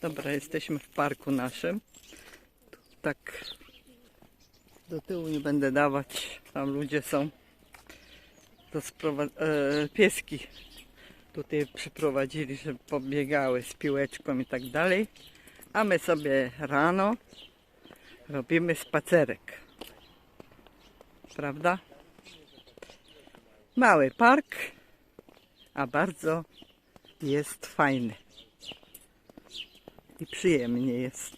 Dobra, jesteśmy w parku naszym. Tak do tyłu nie będę dawać. Tam ludzie są. To e, pieski tutaj przyprowadzili, żeby pobiegały z piłeczką i tak dalej. A my sobie rano robimy spacerek. Prawda? Mały park, a bardzo jest fajny. I przyjemnie jest.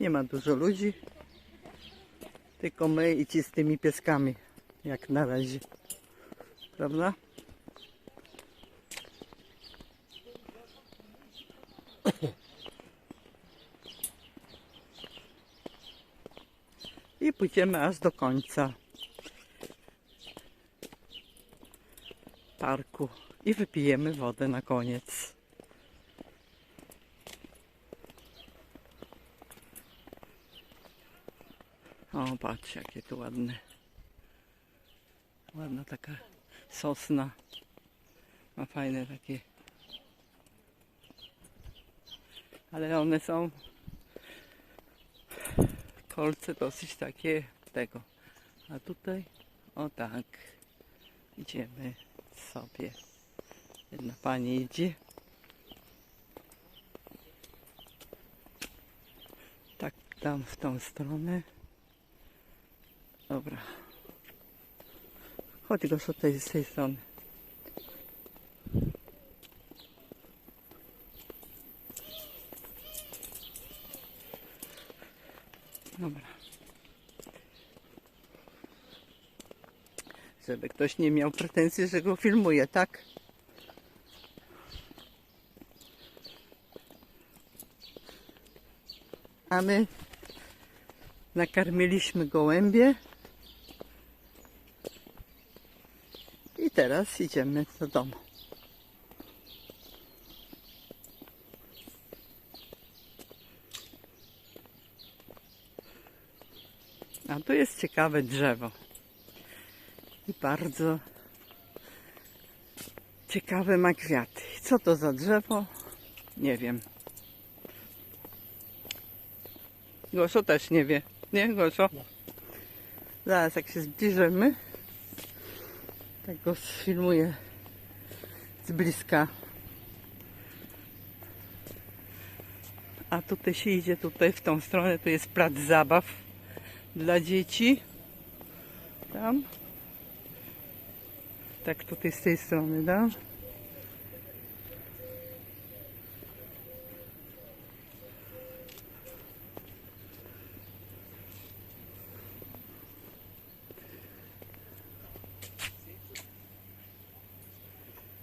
Nie ma dużo ludzi, tylko my i ci z tymi pieskami, jak na razie. Prawda? I pójdziemy aż do końca parku i wypijemy wodę na koniec. O, patrz, jakie tu ładne. Ładna taka sosna. Ma fajne takie. Ale one są kolce dosyć takie tego. A tutaj, o tak, idziemy sobie. Jedna pani idzie. Tak, tam w tą stronę. Dobra. Chodź go z tej, z tej strony. Dobra. Żeby ktoś nie miał pretensji, że go filmuje, tak? A my nakarmiliśmy gołębie. I teraz idziemy do domu. A tu jest ciekawe drzewo. I bardzo ciekawe ma kwiaty. Co to za drzewo? Nie wiem. Gosio też nie wie. Nie, Gosio? Zaraz jak się zbliżymy, tak go sfilmuję z bliska. A tutaj się idzie tutaj w tą stronę, tu jest plac zabaw dla dzieci. Tam. Tak tutaj z tej strony, da?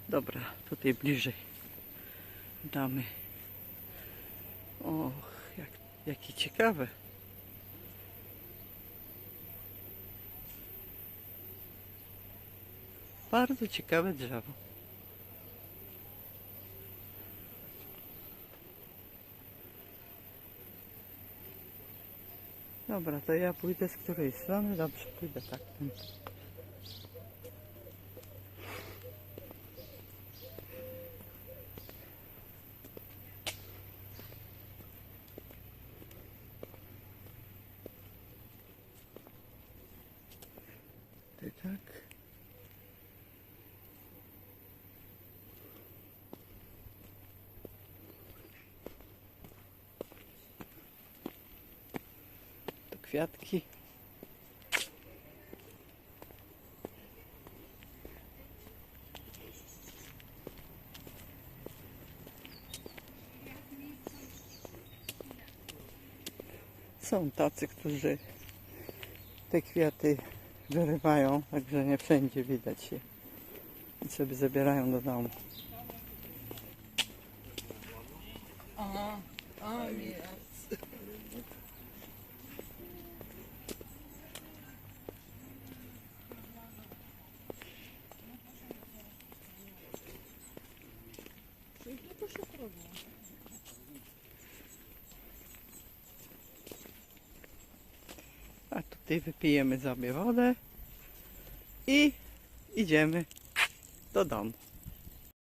Dobra, tutaj bliżej damy. Och, jak, jakie ciekawe. Bardzo ciekawe drzewo. Dobra, to ja pójdę z której strony? Dobrze, pójdę tak. Ty tak. Tu kwiatki. Są tacy, którzy te kwiaty wyrywają, także nie wszędzie widać je. I sobie zabierają do domu. Aha, a nie. Tutaj wypijemy sobie wodę i idziemy do domu.